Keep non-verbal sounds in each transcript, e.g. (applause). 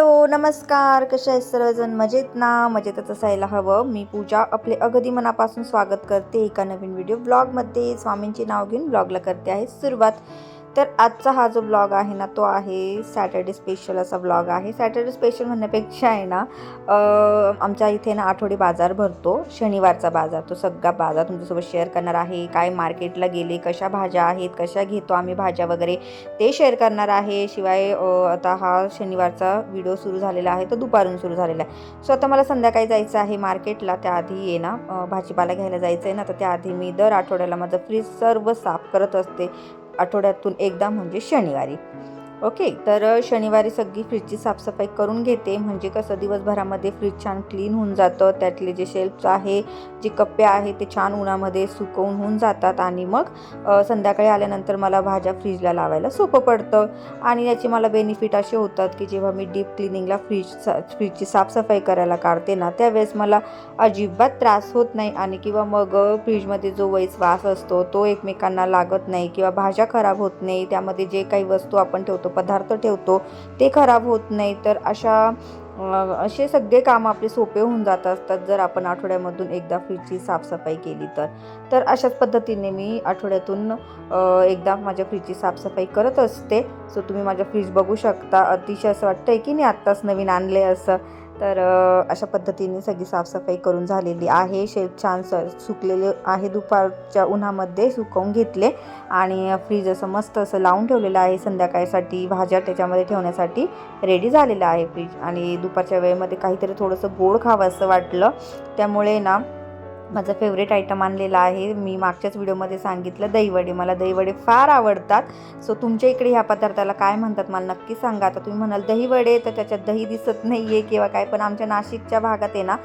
नमस्कार. कशा आहेत सर्वजण? मजेत ना? मजेतच असायला हवं. मी पूजा आपले अगदी मनापासून स्वागत करते एका नवीन व्हिडिओ ब्लॉगमध्ये स्वामींचे नाव घेऊन ब्लॉगला करते आहे सुरुवात. तर आजचा हा जो ब्लॉग आहे ना तो आहे सॅटर्डे स्पेशल असा ब्लॉग आहे. सॅटर्डे स्पेशल म्हणण्यापेक्षा आहे ना आमच्या इथे ना आठवडी बाजार भरतो शनिवारचा बाजार. तो सगळा बाजार तुमच्यासोबत शेअर करणार आहे. काय मार्केटला गेले कशा भाज्या आहेत कशा घेतो आम्ही भाज्या वगैरे ते शेअर करणार आहे. शिवाय आता हा शनिवारचा व्हिडिओ सुरू झालेला आहे तो दुपारून सुरू झालेला आहे. सो आता मला संध्याकाळी जायचं आहे मार्केटला त्याआधी ये ना भाजीपाला घ्यायला जायचं आहे ना तर त्याआधी मी दर आठवड्याला माझं फ्रीज सर्व साफ करत असते. आठवड्यातून एकदा म्हणजे शनिवारी. ओके तर शनिवारी सगळी फ्रीजची साफसफाई करून घेते. म्हणजे कसं दिवसभरामध्ये फ्रीज छान क्लीन होऊन जातं. त्यातले जे शेल्फ्स आहे जे कप्पे आहे ते छान उन्हामध्ये सुकवून होऊन जातात. आणि मग संध्याकाळी आल्यानंतर मला भाज्या फ्रीजला लावायला सोपं पडतं. आणि याचे मला बेनिफिट असे होतात की जेव्हा मी डीप क्लिनिंगला फ्रीज फ्रीजची साफसफाई करायला काढते ना त्यावेळेस मला अजिबात त्रास होत नाही. आणि किंवा मग फ्रीजमध्ये जो वैस वास असतो तो एकमेकांना लागत नाही किंवा भाज्या खराब होत नाही. त्यामध्ये जे काही वस्तू आपण ठेवतो पदार्थ ठेवतो ते खराब होत नाही. तर अशा असे सगळे काम आपले सोपे होऊन जात असतात जर आपण आठवड्यामधून एकदा फ्रीजची साफसफाई केली तर. तर अशाच पद्धतीने मी आठवड्यातून एकदा माझ्या फ्रीजची साफसफाई करत असते. सो तुम्ही माझ्या फ्रीज बघू शकता. अतिशय असं वाटतं आहे की मी आत्ताच नवीन आणले असं. तर अशा पद्धतीने सगळी साफसफाई करून झालेली आहे. शेप छान स सुकलेले आहे. दुपारच्या उन्हामध्ये सुकवून घेतले आणि फ्रीज असं मस्त असं लावून ठेवलेलं आहे. संध्याकाळसाठी भाज्या त्याच्यामध्ये ठेवण्यासाठी रेडी झालेलं आहे फ्रीज. आणि दुपारच्या वेळेमध्ये काहीतरी थोडंसं गोड खावं असं वाटलं. त्यामुळे ना माझं फेवरेट आयटम आणलेला आहे. मी मागच्याच व्हिडिओमध्ये सांगितलं दहीवडे. मला दहीवडे फार आवडतात. सो तुमच्या इकडे ह्या पदार्थाला काय म्हणतात मला नक्की सांगा. आता तुम्ही म्हणाल दहीवडे तर त्याच्यात दही दिसत नाही आहे किंवा काय पण आमच्या नाशिकच्या भागात आहे ना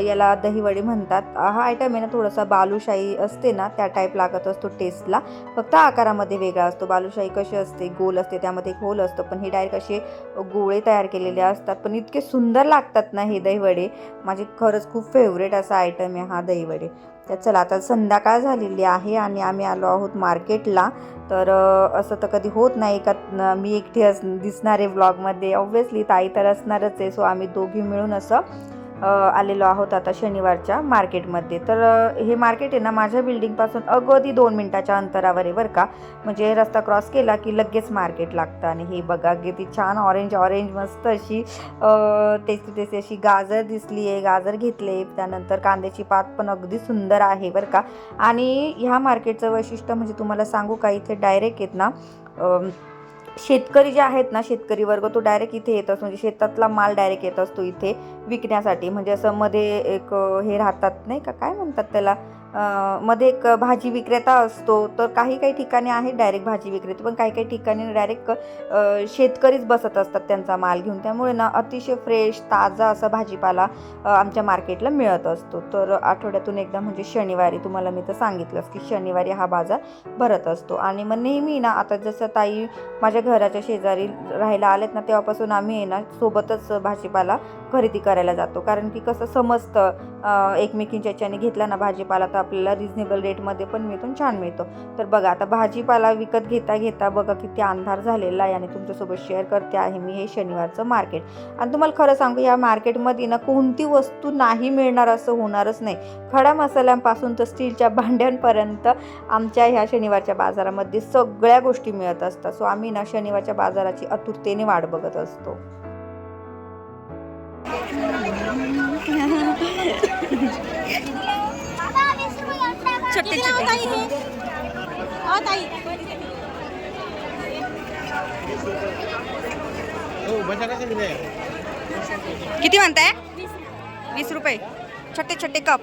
याला दहीवडे म्हणतात. हा आयटम आहे ना थोडासा बालुशाही असते ना त्या टाईप लागत असतो टेस्टला फक्त आकारामध्ये वेगळा असतो. बालुशाही कशी असते? गोल असते त्यामध्ये एक होल असतं. पण हे डायरेक्ट असे गोळे तयार केलेले असतात. पण इतके सुंदर लागतात ना हे दहीवडे. माझे खरंच खूप फेवरेट असा आयटम आहे हा दही दहीवडे तर चला आता संध्याकाळ झालेली आहे आणि आम्ही आलो आहोत मार्केटला. तर असं तर कधी होत नाही का न- मी एकटी अस दिसणारे व्लॉगमध्ये ऑब्व्हियसली ताई तर असणारच आहे सो आम्ही दोघी मिळून असं आलेलो आहोत आता शनिवारच्या मार्केटमध्ये. तर हे मार्केट आहे ना माझ्या बिल्डिंगपासून अगदी दोन मिनटाच्या अंतरावर आहे बरं का. म्हणजे रस्ता क्रॉस केला की लगेच मार्केट लागतं. आणि हे बघा किती छान ऑरेंज ऑरेंज मस्त अशी टेस्टी टेस्टी अशी गाजर दिसली आहे. गाजर घेतले. त्यानंतर कांद्याची पात पण अगदी सुंदर आहे बरं का. आणि ह्या मार्केटचं वैशिष्ट्य म्हणजे तुम्हाला सांगू का इथे डायरेक्ट आहेत ना शेतकरी जे आहेत ना शेतकरी वर्ग तो डायरेक्ट इथे येत असतो. म्हणजे शेतातला माल डायरेक्ट येत असतो इथे विकण्यासाठी. म्हणजे असं मध्ये एक हे राहतात नाही का? काय म्हणतात त्याला? मध्ये एक भाजी विक्रेता असतो तर काही काही ठिकाणी आहे डायरेक्ट भाजी विक्रेते पण काही काही ठिकाणी डायरेक्ट शेतकरीच बसत असतात त्यांचा माल घेऊन. त्यामुळे ना अतिशय फ्रेश ताजा असा भाजीपाला आमच्या मार्केटला मिळत असतो. तर आठवड्यातून एकदा म्हणजे शनिवारी तुम्हाला मी तर सांगितलंच की शनिवारी हा बाजार भरत असतो. आणि मग नेहमी ना आता जसं ताई माझ्या घराच्या शेजारी राहायला आलेत ना तेव्हापासून आम्ही ना सोबतच भाजीपाला खरेदी करायला जातो. कारण की कसं समजतं एकमेकींच्या याच्याने घेतला ना भाजीपाला तर आपल्याला रिझनेबल रेटमध्ये पण मिळतो छान मिळतो. तर बघा आता भाजीपाला विकत घेता घेता बघा किती अंधार झालेला आहे आणि तुमच्यासोबत शेअर करते आहे मी हे शनिवारचं मार्केट आणि तुम्हाला खरं सांगू या मार्केटमध्ये ना कोणती वस्तू नाही मिळणार असं होणारच नाही. खडा मसाल्यांपासून तर स्टीलच्या भांड्यांपर्यंत आमच्या ह्या शनिवारच्या बाजारामध्ये सगळ्या गोष्टी मिळत असतात. सो आम्ही ना शनिवारच्या बाजाराची आतुरतेने वाट बघत असतो. (laughs) छोटे छोटे हो? किती म्हणताय? वीस रुपये. छोटे छोटे कप.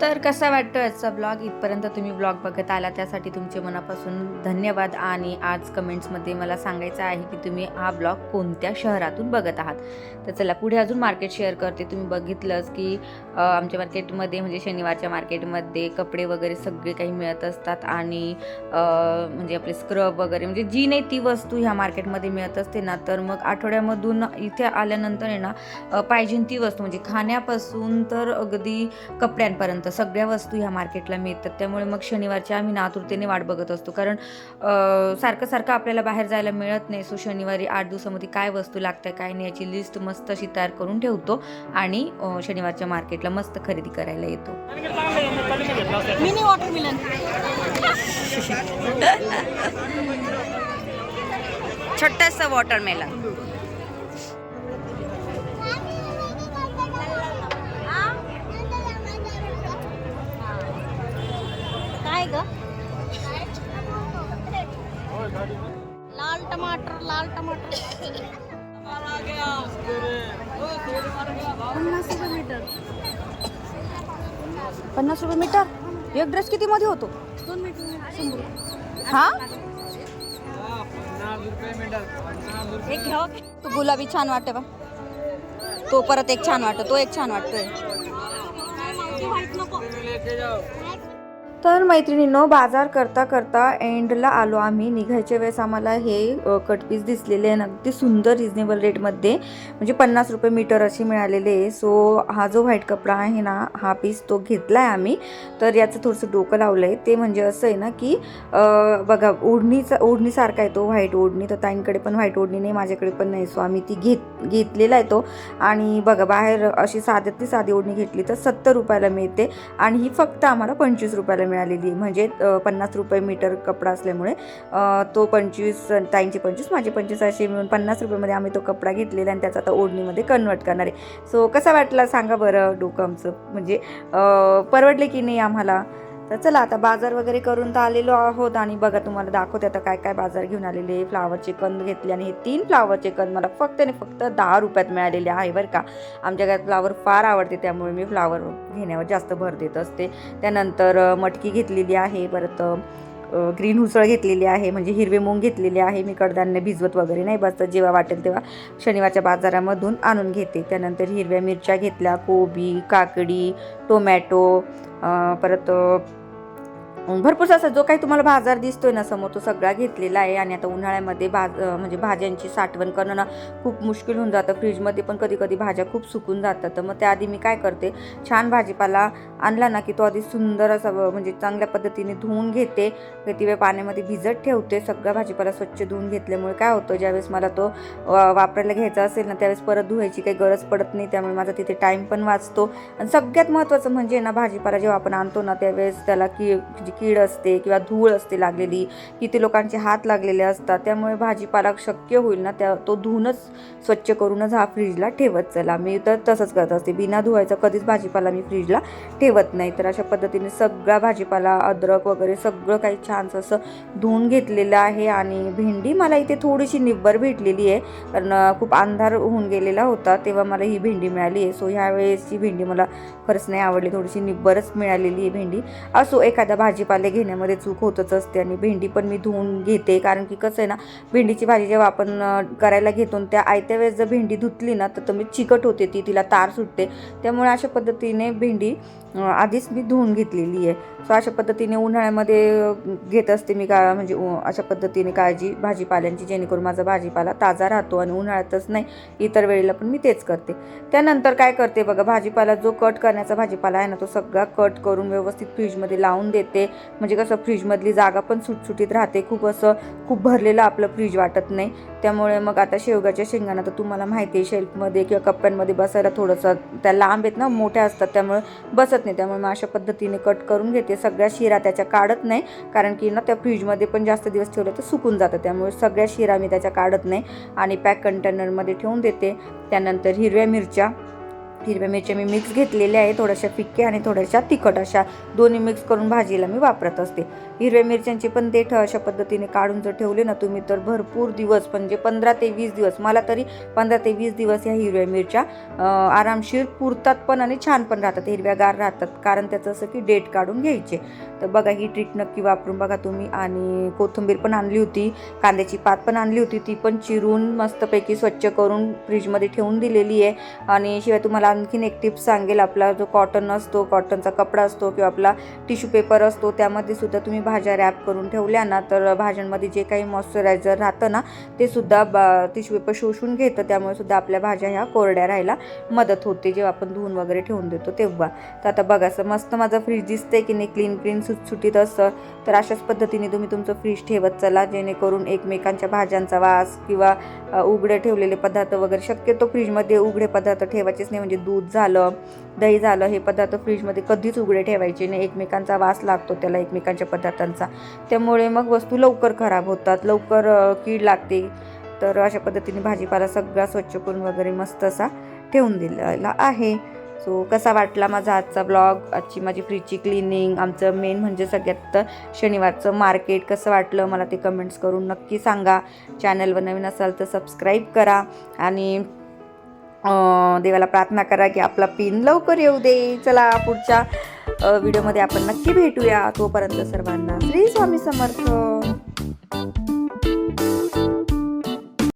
तर कसा वाटतो याचा ब्लॉग इथपर्यंत तुम्ही ब्लॉग बघत आला त्यासाठी तुमचे मनापासून धन्यवाद आणि आज कमेंट्समध्ये मला सांगायचं आहे की तुम्ही हा ब्लॉग कोणत्या शहरातून बघत आहात? तर चला पुढे अजून मार्केट शेअर करते. तुम्ही बघितलंच की आमच्या मार्केटमध्ये म्हणजे शनिवारच्या मार्केटमध्ये कपडे वगैरे सगळे काही मिळत असतात आणि म्हणजे आपले स्क्रब वगैरे म्हणजे जी नाही ती वस्तू ह्या मार्केटमध्ये मिळत असते ना तर मग आठवड्यामधून इथे आल्यानंतर आहे ना पाहिजे ती वस्तू म्हणजे खाण्यापासून तर अगदी कपड्यांपर्यंत तर सगळ्या वस्तू ह्या मार्केटला मिळतात. त्यामुळे मग शनिवारची आम्ही ना आतुरतेने वाट बघत असतो. कारण अ, सारखं सारखं आपल्याला बाहेर जायला मिळत नाही. सो शनिवारी आठ दिवसामध्ये काय वस्तू लागते काय नाही याची लिस्ट मस्त अशी तयार करून ठेवतो आणि शनिवारच्या मार्केटला मस्त खरेदी करायला येतो. Mini watermelon. छोटंसं वॉटरमेलन. आहे का? लाल टमाटर लाल टमाटर. पन्नास रुपये मीटर. पन्नास रुपये मीटर? एक ड्रेस किती मध्ये होतो? दोन मीटर. हा? एक घ्या हो. तो गुलाबी छान वाटते बा तो परत एक छान वाटतो तो एक छान वाटतोय. नको. तर मैत्रिणींनो बाजार करता करता एंडला आलो आम्ही. निघायच्या वेळेस आम्हाला हे कटपीस दिसलेले आहे अगदी सुंदर रिजनेबल रेटमध्ये म्हणजे पन्नास रुपये मीटर असे मिळालेले आहे. सो हा जो व्हाईट कपडा आहे ना हा पीस तो घेतला आहे आम्ही. तर याचं थोडंसं डोकं लावलं आहे ते म्हणजे असं आहे ना की बघा ओढणीचा ओढणीसारखा आहे तो व्हाईट ओढणी. तर ताईंकडे पण व्हाईट ओढणी नाही माझ्याकडे पण नाही. सो आम्ही ती घेत घेतलेला आहे तो. आणि बघा बाहेर अशी साध्यातली साधी ओढणी घेतली तर सत्तर रुपयाला मिळते. आणि ही फक्त आम्हाला पंचवीस रुपयाला मिळालेली म्हणजे पन्नास रुपये मीटर कपडा असल्यामुळे तो पंचवीस ताईंची पंचवीस माझे पंचवीस असे मिळून पन्नास रुपयेमध्ये आम्ही तो कपडा घेतलेला आणि त्याचा आता ओढणीमध्ये कन्वर्ट करणार आहे. सो कसा वाटला सांगा बरं डोकं आमचं? म्हणजे परवडले की नाही आम्हाला? तर चला आता बाजार वगैरे करून तर आलेलो आहोत आणि बघा तुम्हाला दाखवते आता काय काय बाजार घेऊन आलेले फ्लावरचे कंद घेतले आणि हे तीन फ्लावरचे कंद मला फक्त आणि फक्त दहा रुपयात मिळालेले आहे बरं का. आमच्या घरात फ्लावर फार आवडते त्यामुळे मी फ्लावर घेण्यावर जास्त भर देत असते. त्यानंतर मटकी घेतलेली आहे परत ग्रीन उसळ घेतलेली आहे म्हणजे हिरवे मूग घेतलेले आहे मी कडधान्य भिजवत वगैरे नाही बसतं जेव्हा वाटेल तेव्हा शनिवारच्या बाजारामधून आणून घेते. त्यानंतर हिरव्या मिरच्या घेतल्या कोबी काकडी टोमॅटो परत भरपूर असा जो काही तुम्हाला बाजार दिसतोय ना समोर तो सगळा घेतलेला आहे. आणि आता उन्हाळ्यामध्ये भाज म्हणजे भाज्यांची साठवण करणं ना खूप मुश्किल होऊन जातं. फ्रीजमध्ये पण कधी कधी भाज्या खूप सुकून जातात. तर मग त्याआधी मी काय करते छान भाजीपाला आणला ना की तो आधी सुंदर असा व- म्हणजे चांगल्या पद्धतीने धुवून घेते. किती वेळ पाण्यामध्ये भिजत ठेवते. सगळा भाजीपाला स्वच्छ धुवून घेतल्यामुळे काय होतं ज्यावेळेस मला तो वापरायला घ्यायचा असेल ना त्यावेळेस परत धुवायची काही गरज पडत नाही. त्यामुळे माझा तिथे टाईम पण वाचतो. आणि सगळ्यात महत्त्वाचं म्हणजे ना भाजीपाला जेव्हा आपण आणतो ना त्यावेळेस त्याला की कीड असते किंवा धूळ असते लागलेली किती लोकांचे हात लागलेले असतात त्यामुळे भाजीपाला शक्य होईल ना त्या तो धुवूनच स्वच्छ करूनच हा फ्रीजला ठेवत चला. मी तर तसंच करत असते. बिना धुवायचा कधीच भाजीपाला मी फ्रीजला ठेवत नाही. तर अशा पद्धतीने सगळा भाजीपाला अद्रक वगैरे सगळं काही छानसं असं धुवून घेतलेलं आहे आणि भेंडी मला इथे थोडीशी निब्बर भेटलेली आहे. कारण खूप अंधार होऊन गेलेला होता तेव्हा मला ही भेंडी मिळाली आहे. सो ह्या वेळेसची भेंडी मला खरंच नाही आवडली. थोडीशी निब्बरच मिळालेली आहे भेंडी. असो एखादा भाजी भाजीपाले घेण्यामध्ये चूक होतच असते आणि भेंडी पण मी धुवून घेते. कारण की कसं आहे ना भेंडीची भाजी जेव्हा आपण करायला घेतो आणि त्या आयत्या वेळेस जर भेंडी धुतली ना तर तुम्ही चिकट होते ती तिला तार सुटते. त्यामुळे अशा पद्धतीने भेंडी आधीच मी धुवून घेतलेली आहे. सो अशा पद्धतीने उन्हाळ्यामध्ये घेत असते मी का म्हणजे उ- अशा पद्धतीने काळजी भाजीपाल्यांची जेणेकरून माझा भाजीपाला ताजा राहतो आणि उन्हाळ्यातच नाही इतर वेळेला पण मी तेच करते. त्यानंतर काय करते बघा भाजीपाला जो कट करण्याचा भाजीपाला आहे ना तो सगळा कट करून व्यवस्थित फ्रीजमध्ये लावून देते. म्हणजे कसं फ्रीजमधली जागा पण सुटसुटीत राहते. खूप असं खूप भरलेलं आपलं फ्रीज वाटत नाही. त्यामुळे मग आता शेवग्याच्या शेंगांना तर तुम्हाला माहिती आहे शेल्फमध्ये किंवा कप्प्यांमध्ये बसायला थोडंसं त्या लांब आहेत ना मोठ्या असतात त्यामुळे बसत नाही. त्यामुळे मग अशा पद्धतीने कट करून घेते. सगळ्या शिरा त्याच्या काढत नाही कारण की ना त्या फ्रीजमध्ये पण जास्त दिवस ठेवलं तर सुकून जातं. त्यामुळे सगळ्या शिरा मी त्याच्या काढत नाही आणि पॅक कंटेनरमध्ये ठेवून देते. त्यानंतर हिरव्या मिरच्या हिरव्या मिरच्या मी मिक्स घेतलेल्या आहे थोड्याशा फिक्क्या आणि थोड्याशा तिखट अशा दोन्ही मिक्स करून भाजीला मी वापरत असते. हिरव्या मिरच्यांचे पण देठ अशा पद्धतीने काढून जर ठेवले ना तुम्ही तर भरपूर दिवस म्हणजे पंधरा ते वीस दिवस मला तरी पंधरा ते वीस दिवस ह्या हिरव्या मिरच्या आरामशीर पुरतात पण आणि छान पण राहतात हिरव्यागार राहतात. कारण त्याचं असं की डेट काढून घ्यायचे. तर बघा ही ट्रीट नक्की वापरून बघा तुम्ही. आणि कोथिंबीर पण आणली होती कांद्याची पात पण आणली होती ती पण चिरून मस्तपैकी स्वच्छ करून फ्रीजमध्ये ठेवून दिलेली आहे. आणि शिवाय तुम्हाला आणखीन एक टिप्स सांगेल आपला जो कॉटन असतो कॉटनचा कपडा असतो किंवा आपला टिश्यू पेपर असतो त्यामध्ये सुद्धा तुम्ही भाज्या रॅप करून ठेवल्या ना तर भाज्यांमध्ये जे काही मॉइश्चरायझर राहतं ना ते सुद्धा बा पेपर शोषून घेतं. त्यामुळे सुद्धा आपल्या भाज्या ह्या कोरड्या राहायला मदत होते जेव्हा आपण धुवून वगैरे ठेवून देतो तेव्हा. तर आता बघा असं मस्त माझं फ्रीज दिसतंय की नाही क्लीन क्लीन सुटसुटीत असं. तर अशाच पद्धतीने तुम्ही तुमचं फ्रीज ठेवत चला जेणेकरून एकमेकांच्या भाज्यांचा वास किंवा उघडे ठेवलेले पदार्थ वगैरे शक्यतो फ्रीजमध्ये उघडे पदार्थ ठेवायचेच नाही. म्हणजे दूध झालं दही झालं हे पदार्थ फ्रीजमध्ये कधीच उघडे ठेवायचे नाही. एकमेकांचा वास लागतो त्याला एकमेकांच्या पदार्थांचा त्यामुळे मग वस्तू लवकर खराब होतात लवकर कीड लागते. तर अशा पद्धतीने भाजीपाला सगळा स्वच्छ करून वगैरे मस्त असा ठेवून दिलेला आहे. सो कसा वाटला माझा आजचा ब्लॉग? आजची माझी फ्रीजची क्लिनिंग आमचं मेन म्हणजे सगळ्यात शनिवारचं मार्केट कसं वाटलं मला ते कमेंट्स करून नक्की सांगा. चॅनलवर नवीन असाल तर सबस्क्राईब करा. आणि देवाला प्रार्थना करा की आपला पिन लवकर येऊ दे. चला पुढच्या व्हिडिओमध्ये आपण नक्की भेटूया. तोपर्यंत सर्वांना श्री स्वामी समर्थ.